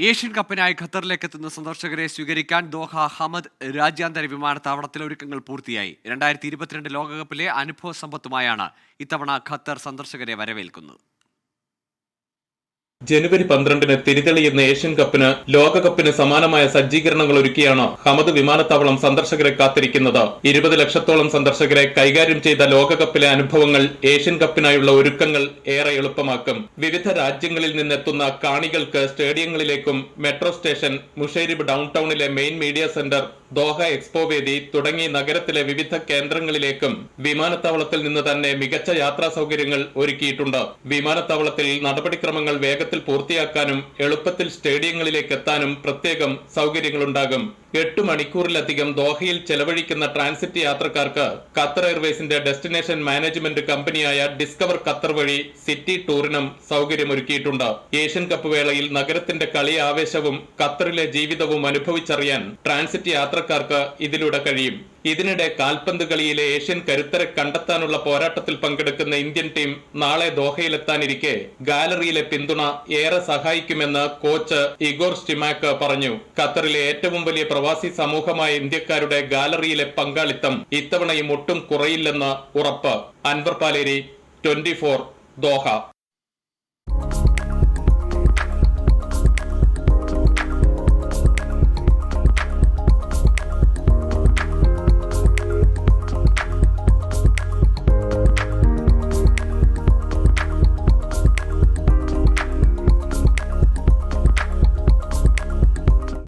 Asian കപ്പിനായി ഖത്തറിലേക്ക് എത്തുന്ന സന്ദർശകരെ സ്വീകരിക്കാൻ ദോഹ ഹമദ് രാജ്യാന്തര വിമാനത്താവളത്തിലെ ഒരുക്കങ്ങൾ പൂർത്തിയായി. രണ്ടായിരത്തി ഇരുപത്തിരണ്ട് ലോകകപ്പിലെ അനുഭവ സമ്പത്തുമായാണ് ഇത്തവണ ഖത്തർ സന്ദർശകരെ വരവേൽക്കുന്നത്. ജനുവരി പന്ത്രണ്ടിന് തിരിതെളിയുന്ന ഏഷ്യൻ കപ്പിന് ലോകകപ്പിന് സമാനമായ സജ്ജീകരണങ്ങൾ ഒരുക്കിയാണ് ഹമദ് വിമാനത്താവളം സന്ദർശകരെ കാത്തിരിക്കുന്നത്. ഇരുപത് ലക്ഷത്തോളം സന്ദർശകരെ കൈകാര്യം ചെയ്ത ലോകകപ്പിലെ അനുഭവങ്ങൾ ഏഷ്യൻ കപ്പിനായുള്ള ഒരുക്കങ്ങൾ ഏറെ എളുപ്പമാക്കും. വിവിധ രാജ്യങ്ങളിൽ നിന്നെത്തുന്ന കാണികൾക്ക് സ്റ്റേഡിയങ്ങളിലേക്കും മെട്രോ സ്റ്റേഷൻ മുഷേരിബ് ഡൌൺ ടൗണിലെ main media centre Doha expo വേദി തുടങ്ങി നഗരത്തിലെ വിവിധ കേന്ദ്രങ്ങളിലേക്കും വിമാനത്താവളത്തിൽ നിന്ന് തന്നെ മികച്ച യാത്രാ സൗകര്യങ്ങൾ ഒരുക്കിയിട്ടുണ്ട്. വിമാനത്താവളത്തിൽ നടപടിക്രമങ്ങൾ വേഗത്തിൽ പൂർത്തിയാക്കാനും എളുപ്പത്തിൽ സ്റ്റേഡിയങ്ങളിലേക്ക് എത്താനും പ്രത്യേകം സൗകര്യങ്ങളുണ്ടാകും. എട്ട് മണിക്കൂറിലധികം ദോഹയിൽ ചെലവഴിക്കുന്ന ട്രാൻസിറ്റ് യാത്രക്കാർക്ക് ഖത്തർ എയർവേസിന്റെ ഡെസ്റ്റിനേഷൻ മാനേജ്മെന്റ് കമ്പനിയായ ഡിസ്കവർ ഖത്തർ വഴി സിറ്റി ടൂറിനും സൗകര്യമൊരുക്കിയിട്ടുണ്ട്. ഏഷ്യൻ കപ്പ് വേളയിൽ നഗരത്തിന്റെ കളി ആവേശവും ഖത്തറിലെ ജീവിതവും അനുഭവിച്ചറിയാൻ ട്രാൻസിറ്റ് യാത്രക്കാർക്ക് ഇതിലൂടെ കഴിയും. ഇതിനിടെ കാൽപന്ത് കളിയിലെ ഏഷ്യൻ കരുത്തരെ കണ്ടെത്താനുള്ള പോരാട്ടത്തിൽ പങ്കെടുക്കുന്ന ഇന്ത്യൻ ടീം നാളെ ദോഹയിലെത്താനിരിക്കെ ഗാലറിയിലെ പിന്തുണ ഏറെ സഹായിക്കുമെന്ന് കോച്ച് ഇഗോർ സ്റ്റിമാക്ക് പറഞ്ഞു. ഖത്തറിലെ ഏറ്റവും വലിയ പ്രവാസി സമൂഹമായ ഇന്ത്യക്കാരുടെ ഗാലറിയിലെ പങ്കാളിത്തം ഇത്തവണയും ഒട്ടും കുറയില്ലെന്ന് ഉറപ്പ്. Anwar Paleri twenty Doha.